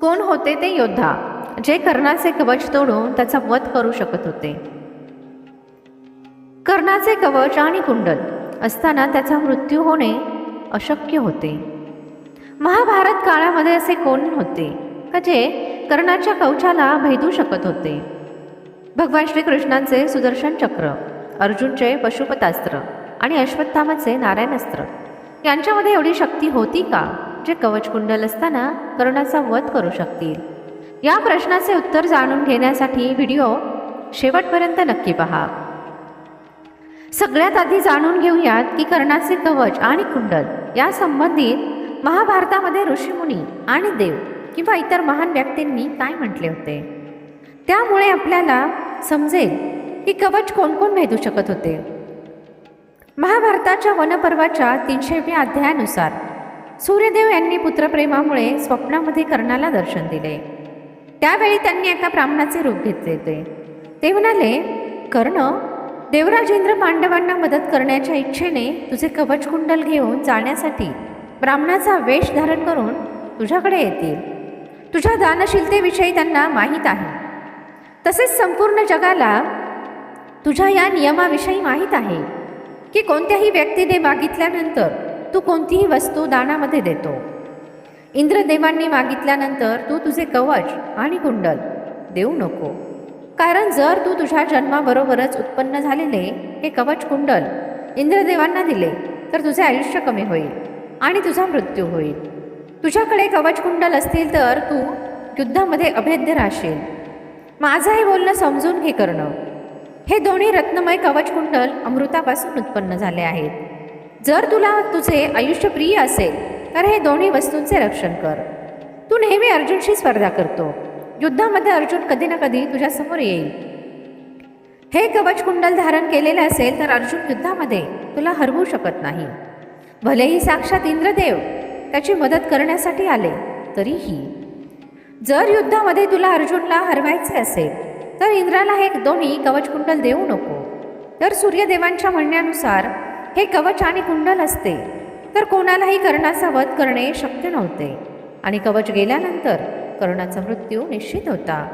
कोण होते ते योद्धा? जे कर्णाचे कवच तोडून त्याचा वध करू शकत होते. कर्णाचे कवच आणि कुंडल असताना त्याचा मृत्यू होणे अशक्य होते. महाभारत काळामध्ये असे कोण होते? का जे कर्णाच्या कवचाला भेदू शकत होते? भगवान श्रीकृष्णांचे सुदर्शन चक्र अर्जुनचे पशुपतास्त्र आणि अश्वत्थामाचे नारायणास्त्र यांच्यामध्ये एवढी शक्ती होती का? जे कवच कुंडल असताना कर्णाचा वध करू शकतील. या प्रश्नाचे उत्तर जाणून घेण्यासाठी व्हिडिओ शेवटपर्यंत नक्की पहा. सगळ्यात आधी जाणून घेऊयात की कर्णाचे कवच आणि कुंडल या संबंधित महाभारतामध्ये ऋषीमुनी आणि देव किंवा इतर महान व्यक्तींनी काय म्हटले होते? त्यामुळे आपल्याला समजेल की कवच कोण कोण भेदू शकत होते. महाभारताच्या वनपर्वाच्या तीनशेव्या अध्यायानुसार सूर्यदेव यांनी पुत्रप्रेमामुळे स्वप्नामध्ये कर्णाला दर्शन दिले. त्यावेळी त्यांनी एका ब्राह्मणाचे रूप घेतले होते. ते म्हणाले कर्ण देवराजेंद्र पांडवांना मदत करण्याच्या इच्छेने तुझे कवच कुंडल घेऊन जाण्यासाठी ब्राह्मणाचा वेश धारण करून तुझ्याकडे येतील. तुझ्या दानशीलतेविषयी त्यांना माहीत आहे. तसेच संपूर्ण जगाला तुझ्या या नियमाविषयी माहीत आहे की कोणत्याही व्यक्तीने मागितल्यानंतर तू कोणतीही वस्तू दानामध्ये देतो. इंद्रदेवांनी मागितल्यानंतर तू तुझे कवच आणि कुंडल देऊ नको. कारण जर तू तुझ्या जन्माबरोबरच उत्पन्न झालेले हे कवच कुंडल इंद्रदेवांना दिले तर तुझे आयुष्य कमी होईल आणि तुझा मृत्यू होईल. तुझ्याकडे कवच कुंडल असतील तर तू युद्धामध्ये अभेद्य राहशील. माझं हे बोलणं समजून घे करणं. हे दोन्ही रत्नमय कवच कुंडल अमृतापासून उत्पन्न झाले आहेत. जर तुला तुझे आयुष्य प्रिय असेल तर हे दोन्ही वस्तूंचे रक्षण कर. तू नेहमी अर्जुनशी स्पर्धा करतो. युद्धामध्ये अर्जुन कधी ना कधी तुझ्यासमोर येईल. हे कवच कुंडल धारण केलेले असेल तर अर्जुन युद्धामध्ये तुला हरवू शकत नाही. भलेही साक्षात इंद्रदेव त्याची मदत करण्यासाठी आले तरीही. जर युद्धामध्ये तुला अर्जुनला हरवायचे असेल तर इंद्राला हे दोन्ही कवच कुंडल देऊ नको. तर सूर्यदेवांच्या म्हणण्यानुसार हे कवच आणि कुंडल असते. तर कोणालाही कर्णाचा वध करणे शक्य नव्हते. आणि कवच गेल्यानंतर कर्णाचा मृत्यू निश्चित होता.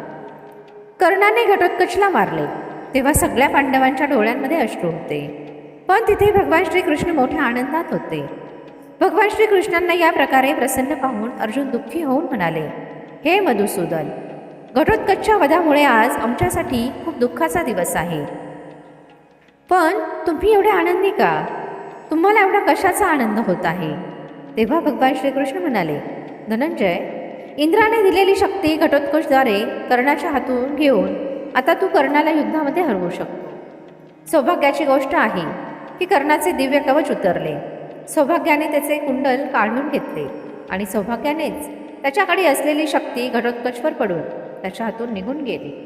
कर्णाने घटोत्कचला मारले. तेव्हा सगळ्या पांडवांच्या डोळ्यांमध्ये अश्रू होते. पण तिथे भगवान श्रीकृष्ण मोठ्या आनंदात होते. भगवान श्रीकृष्णांना या प्रकारे प्रसन्न पाहून अर्जुन दुःखी होऊन म्हणाले हे मधुसूदन घटोत्कचच्या वधामुळे आज आमच्यासाठी खूप दुःखाचा दिवस आहे. पण तुम्ही एवढे आनंदी का? तुम्हाला एवढा कशाचा आनंद होत आहे? तेव्हा भगवान श्रीकृष्ण म्हणाले धनंजय इंद्राने दिलेली शक्ती घटोत्कचद्वारे कर्णाच्या हातून घेऊन आता तू कर्णाला युद्धामध्ये हरवू शकतो. सौभाग्याची गोष्ट आहे की कर्णाचे दिव्य कवच उतरले. सौभाग्याने त्याचे कुंडल काढून घेतले आणि सौभाग्यानेच त्याच्याकडे असलेली शक्ती घटोत्कचवर पडून त्याच्या हातून निघून गेली.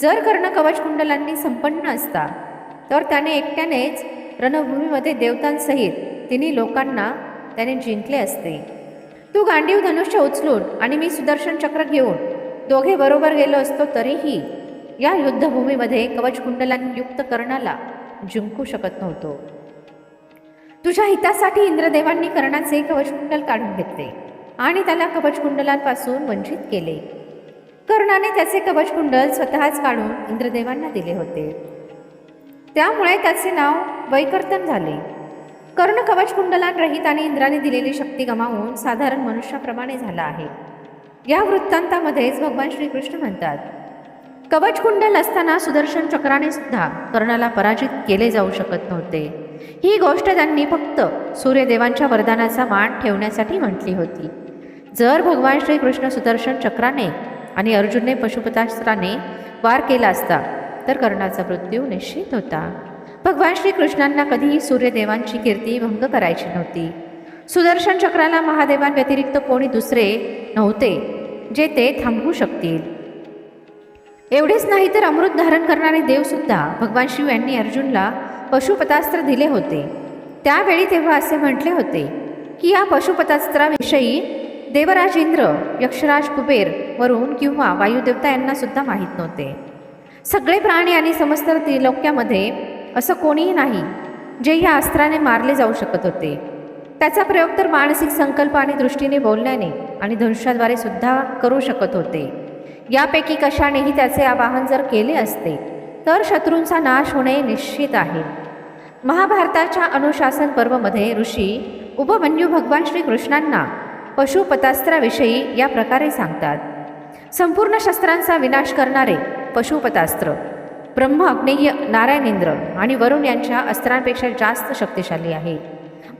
जर कर्ण कवच कुंडलांनी संपन्न असता तर त्याने एकट्यानेच रणभूमीमध्ये देवतांसहित तिन्ही लोकांना त्याने जिंकले असते. तू गांडीव धनुष्य उचलून आणि मी सुदर्शन चक्र घेऊन दोघे बरोबर गेलो असतो तरीही या युद्धभूमीमध्ये कवच युक्त कर्णाला जिंकू शकत नव्हतो. तुझ्या हितासाठी इंद्रदेवांनी कर्णाचे कवचकुंडल काढून घेतले आणि त्याला कवचकुंडलांपासून वंचित केले. कर्णाने त्याचे कवचकुंडल स्वतःच काढून इंद्रदेवांना दिले होते. त्यामुळे त्याचे नाव वैकर्तन झाले. कर्ण कवच कुंडलांरहित आणि इंद्राने दिलेली शक्ती गमावून साधारण मनुष्याप्रमाणे झाला आहे. या वृत्तांतामध्येच भगवान श्रीकृष्ण म्हणतात कवच कुंडल असताना सुदर्शन चक्राने सुद्धा कर्णाला पराजित केले जाऊ शकत नव्हते. ही गोष्ट त्यांनी फक्त सूर्यदेवांच्या वरदानाचा मान ठेवण्यासाठी म्हटली होती. जर भगवान श्रीकृष्ण सुदर्शन चक्राने आणि अर्जुनने पशुपतास्त्राने वार केला असता तर कर्णाचा मृत्यू निश्चित होता. भगवान श्रीकृष्णांना कधीही सूर्यदेवांची कीर्ती भंग करायची नव्हती. सुदर्शन चक्राला महादेवांव्यतिरिक्त कोणी दुसरे नव्हते जे ते थांबवू शकतील. एवढेच नाही तर अमृत धारण करणारे देवसुद्धा भगवान शिव यांनी अर्जुनला पशुपतास्त्र दिले होते. त्यावेळी तेव्हा असे म्हटले होते की या पशुपतास्त्राविषयी देवराज इंद्र यक्षराज कुबेर वरुण किंवा वायुदेवता यांना सुद्धा माहीत नव्हते. सगळे प्राणी आणि समस्त त्रिलोक्यामध्ये असं कोणीही नाही जे ह्या अस्त्राने मारले जाऊ शकत होते. त्याचा प्रयोग तर मानसिक संकल्प आणि दृष्टीने बोलण्याने आणि धनुष्याद्वारे सुद्धा करू शकत होते. यापैकी कशानेही त्याचे आवाहन जर केले असते तर शत्रूंचा नाश होणे निश्चित आहे. महाभारताच्या अनुशासन पर्वमध्ये ऋषी उपमन्यू भगवान श्रीकृष्णांना पशुपतास्त्राविषयी या प्रकारे सांगतात. संपूर्ण शस्त्रांचा विनाश करणारे पशुपतास्त्र. ब्रह्म अग्नेय नारायणेंद्र आणि वरुण यांच्या अस्त्रांपेक्षा जास्त शक्तिशाली आहे.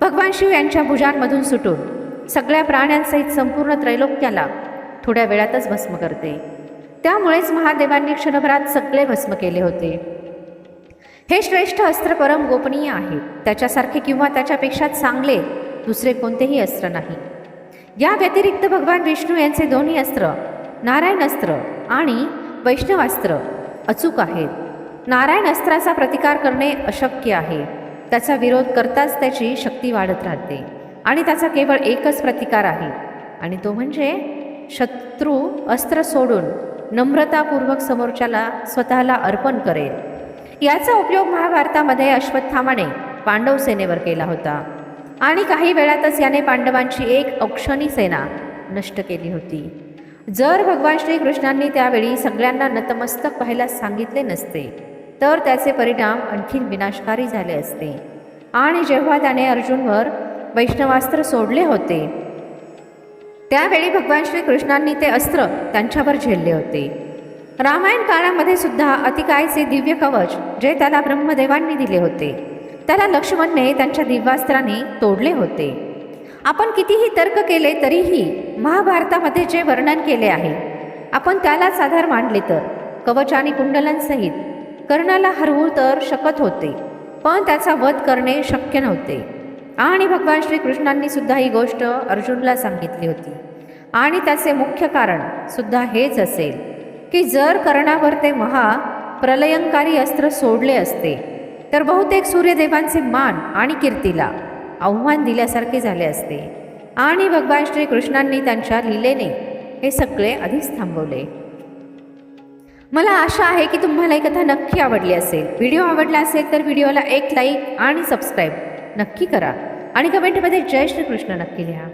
भगवान शिव यांच्या भुजांमधून सुटून सगळ्या प्राण्यांसहित संपूर्ण त्रैलोक्याला थोड्या वेळातच भस्म करते. त्यामुळेच महादेवांनी क्षणभरात सगळे भस्म केले होते. हे श्रेष्ठ अस्त्र परम गोपनीय आहे. त्याच्यासारखे किंवा त्याच्यापेक्षा चांगले दुसरे कोणतेही अस्त्र नाही. या व्यतिरिक्त भगवान विष्णू यांचे दोन्ही अस्त्र नारायण अस्त्र आणि वैष्णवास्त्र अचूक आहेत. नारायण अस्त्राचा प्रतिकार करणे अशक्य आहे. त्याचा विरोध करताच त्याची शक्ती वाढत राहते आणि त्याचा केवळ एकच प्रतिकार आहे. आणि तो म्हणजे शत्रू अस्त्र सोडून नम्रतापूर्वक समोरच्याला स्वतःला अर्पण करेल. याचा उपयोग महाभारतामध्ये अश्वत्थामाने पांडव सेनेवर केला होता. आणि काही वेळातच याने पांडवांची एक औक्षणी सेना नष्ट केली होती. जर भगवान श्रीकृष्णांनी त्यावेळी सगळ्यांना नतमस्तक व्हायला सांगितले नसते तर त्याचे परिणाम आणखीन विनाशकारी झाले असते. आणि जेव्हा त्याने अर्जुनवर वैष्णवास्त्र सोडले होते त्यावेळी भगवान श्रीकृष्णांनी ते अस्त्र त्यांच्यावर झेलले होते. रामायण काळामध्ये सुद्धा अतिकायचे दिव्य कवच जे त्याला ब्रह्मदेवांनी दिले होते त्याला लक्ष्मणने त्यांच्या दिव्यास्त्राने तोडले होते. आपण कितीही तर्क केले तरीही महाभारतामध्ये जे वर्णन केले आहे आपण त्यालाच आधार मानले तर. कवच आणि कुंडलांसहित कर्णाला हरवू तर शकत होते पण त्याचा वध करणे शक्य नव्हते. आणि भगवान श्रीकृष्णांनी सुद्धा ही गोष्ट अर्जुनला सांगितली होती. आणि त्याचे मुख्य कारण सुद्धा हेच असेल की जर कर्णावर ते महा प्रलयंकारी अस्त्र सोडले असते तर बहुतेक सूर्यदेवांचे मान आणि कीर्तीला आव्हान दिल्यासारखे झाले असते. आणि भगवान श्रीकृष्णांनी त्यांच्या लिलेने हे सगळे आधीच थांबवले. मला आशा आहे की तुम्हाला ही कथा नक्की आवडली असेल. व्हिडिओ आवडला असेल तर व्हिडिओला एक लाईक आणि सबस्क्राईब नक्की करा. आणि कमेंटमध्ये जय श्रीकृष्ण नक्की लिहा.